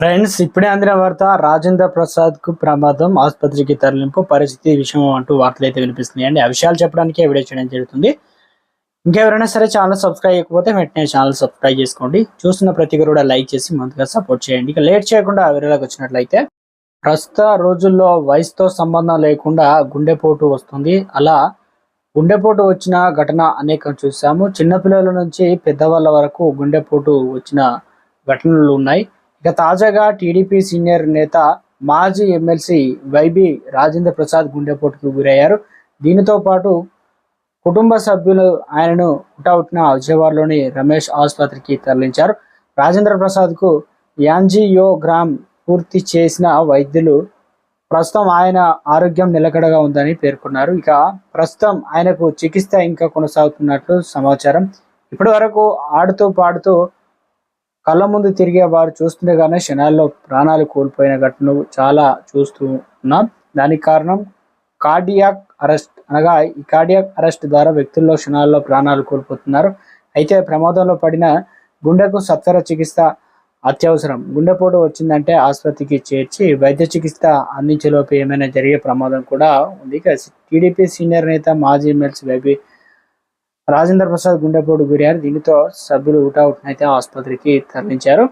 Friends ఇప్పుడే అందిన వార్త రాజేంద్ర ప్రసాద్కు ప్రమాదం ఆసుపత్రికి తరలింపు పరిస్థితి విషయం అంటూ వార్తలు అయితే వినిపిస్తున్నాయండి ఆ విషయాలు చెప్పడానికి వీడియో చేయడం జరుగుతుంది. ఇంకెవరైనా సరే ఛానల్ సబ్స్క్రైబ్ చేయకపోతే వెంటనే ఛానల్ సబ్స్క్రైబ్ చేసుకోండి. చూస్తున్న ప్రతి ఒక్కరు కూడా లైక్ చేసి ముందుగా సపోర్ట్ చేయండి. ఇక లేట్ చేయకుండా ఆ వీడియోలోకి వచ్చినట్లయితే ప్రస్తుత రోజుల్లో వయసుతో సంబంధం లేకుండా గుండెపోటు వస్తుంది. అలా గుండెపోటు వచ్చిన ఘటన అనేకం చూసాము చిన్నపిల్లల నుంచి పెద్దవాళ్ళ వరకు గుండెపోటు వచ్చిన ఘటనలు ఉన్నాయి. ఇక తాజాగా టీడీపీ సీనియర్ నేత మాజీ MLC Y B Rajendra Prasad గుండెపోటుకు గురయ్యారు. దీనితో పాటు కుటుంబ సభ్యులు ఆయనను హుటాహుటిన విజయవాడలోని రమేష్ ఆసుపత్రికి తరలించారు. రాజేంద్ర ప్రసాద్కు యాంజియోగ్రామ్ పూర్తి చేసిన వైద్యులు ప్రస్తుతం ఆయన ఆరోగ్యం నిలకడగా ఉందని పేర్కొన్నారు. ఇక ప్రస్తుతం ఆయనకు చికిత్స ఇంకా కొనసాగుతున్నట్లు సమాచారం. ఇప్పటి వరకు ఆడుతూ పాడుతూ కళ్ళ ముందు తిరిగే వారు చూస్తుండగానే క్షణాల్లో ప్రాణాలు కోల్పోయిన ఘటనలు చాలా చూస్తూ ఉన్నాం. దానికి కారణం కార్డియాక్ అరెస్ట్ అనగా ఈ కార్డియాక్ అరెస్ట్ ద్వారా వ్యక్తుల్లో క్షణాల్లో ప్రాణాలు కోల్పోతున్నారు. అయితే ప్రమాదంలో పడిన గుండెకు సత్వర చికిత్స అత్యవసరం. గుండెపోటు వచ్చిందంటే ఆసుపత్రికి చేర్చి వైద్య చికిత్స అందించేలోపు ఏమైనా జరిగే ప్రమాదం కూడా ఉంది. టీడీపీ సీనియర్ నేత మాజీ ఎమ్మెల్సీ వైబీ రాజేంద్ర ప్రసాద్ గుండెపోటు గురయ్యారు దీనితో సభ్యులు ఊటావుట్నైతే ఆసుపత్రికి తరలించారు.